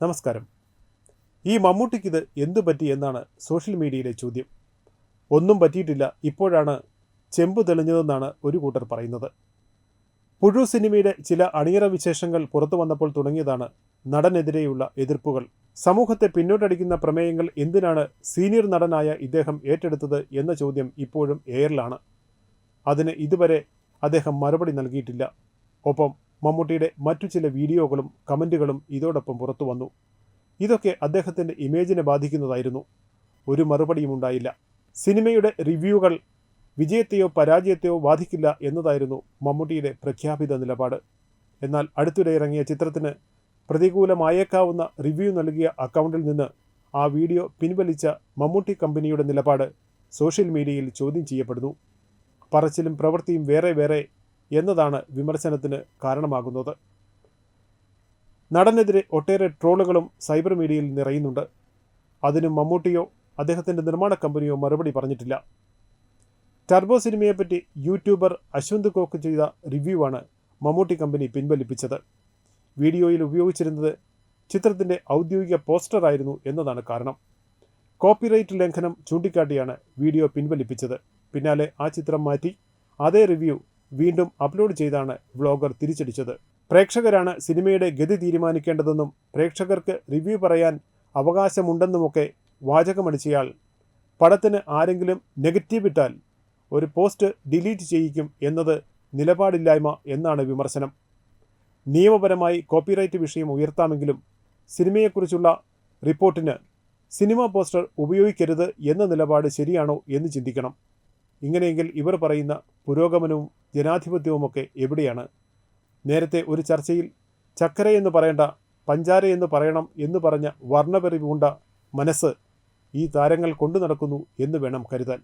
നമസ്കാരം. ഈ മമ്മൂട്ടിക്കിത് എന്തു പറ്റി എന്നാണ് സോഷ്യൽ മീഡിയയിലെ ചോദ്യം. ഒന്നും പറ്റിയിട്ടില്ല ഇപ്പോഴാണ് ചെമ്പ് തെളിഞ്ഞതെന്നാണ് ഒരു കൂട്ടർ പറയുന്നത്. പുഴു സിനിമയുടെ ചില അണിയറ വിശേഷങ്ങൾ പുറത്തു വന്നപ്പോൾ തുടങ്ങിയതാണ് നടനെതിരെയുള്ള എതിർപ്പുകൾ. സമൂഹത്തെ പിന്നോട്ടടിക്കുന്ന പ്രമേയങ്ങൾ എന്തിനാണ് സീനിയർ നടനായ ഇദ്ദേഹം ഏറ്റെടുത്തത് എന്ന ചോദ്യം ഇപ്പോഴും എയറിലാണ്. അതിന് ഇതുവരെ അദ്ദേഹം മറുപടി നൽകിയിട്ടില്ല. ഒപ്പം മമ്മൂട്ടിയുടെ മറ്റു ചില വീഡിയോകളും കമന്റുകളും ഇതോടൊപ്പം പുറത്തു വന്നു. ഇതൊക്കെ അദ്ദേഹത്തിന്റെ ഇമേജിനെ ബാധിക്കുന്നതായിരുന്നു. ഒരു മറുപടിയും ഉണ്ടായില്ല. സിനിമയുടെ റിവ്യൂകൾ വിജയത്തെയോ പരാജയത്തെയോ ബാധിക്കില്ല എന്നതായിരുന്നു മമ്മൂട്ടിയുടെ പ്രഖ്യാപിത നിലപാട്. എന്നാൽ അടുത്തിടെ ഇറങ്ങിയ ചിത്രത്തിന് പ്രതികൂലമായേക്കാവുന്ന റിവ്യൂ നൽകിയ അക്കൗണ്ടിൽ നിന്ന് ആ വീഡിയോ പിൻവലിച്ച മമ്മൂട്ടി കമ്പനിയുടെ നിലപാട് സോഷ്യൽ മീഡിയയിൽ ചോദ്യം ചെയ്യപ്പെടുന്നു. പറച്ചിലും പ്രവൃത്തിയും വേറെ വേറെ എന്നതാണ് വിമർശനത്തിന് കാരണമാകുന്നത്. നടനെതിരെ ഒട്ടേറെ ട്രോളുകളും സൈബർ മീഡിയയിൽ നിറയുന്നുണ്ട്. അതിന് മമ്മൂട്ടിയോ അദ്ദേഹത്തിന്റെ നിർമ്മാണ കമ്പനിയോ മറുപടി പറഞ്ഞിട്ടില്ല. ടർബോ സിനിമയെപ്പറ്റി യൂട്യൂബർ അശ്വന്ത് കോക്ക് ചെയ്ത റിവ്യൂ ആണ് മമ്മൂട്ടി കമ്പനി പിൻവലിപ്പിച്ചത്. വീഡിയോയിൽ ഉപയോഗിച്ചിരുന്നത് ചിത്രത്തിന്റെ ഔദ്യോഗിക പോസ്റ്ററായിരുന്നു എന്നതാണ് കാരണം. കോപ്പിറൈറ്റ് ലംഘനം ചൂണ്ടിക്കാട്ടിയാണ് വീഡിയോ പിൻവലിപ്പിച്ചത്. പിന്നാലെ ആ ചിത്രം മാറ്റി അതേ റിവ്യൂ വീണ്ടും അപ്ലോഡ് ചെയ്താണ് വ്ളോഗർ തിരിച്ചടിച്ചത്. പ്രേക്ഷകരാണ് സിനിമയുടെ ഗതി തീരുമാനിക്കേണ്ടതെന്നും പ്രേക്ഷകർക്ക് റിവ്യൂ പറയാൻ അവകാശമുണ്ടെന്നുമൊക്കെ വാചകമടിച്ചയാൾ. പടത്തിന് ആരെങ്കിലും നെഗറ്റീവ് ഇട്ടാൽ ഒരു പോസ്റ്റ് ഡിലീറ്റ് ചെയ്യിക്കും എന്നത് നിലപാടില്ലായ്മ എന്നാണ് വിമർശനം. നിയമപരമായി കോപ്പിറൈറ്റ് വിഷയം ഉയർത്താമെങ്കിലും സിനിമയെക്കുറിച്ചുള്ള റിപ്പോർട്ടിന് സിനിമ പോസ്റ്റർ ഉപയോഗിക്കരുത് എന്ന നിലപാട് ശരിയാണോ എന്ന് ചിന്തിക്കണം. ഇങ്ങനെയെങ്കിൽ ഇവർ പറയുന്ന പുരോഗമനവും ജനാധിപത്യവുമൊക്കെ എവിടെയാണ്? നേരത്തെ ഒരു ചർച്ചയിൽ ചക്കര എന്ന് പറയേണ്ട പഞ്ചാര എന്ന് പറയണം എന്ന് പറഞ്ഞ വർണപെറി പൂണ്ട മനസ്സ് ഈ താരങ്ങൾ കൊണ്ടു നടക്കുന്നു എന്ന് വേണം കരുതാൻ.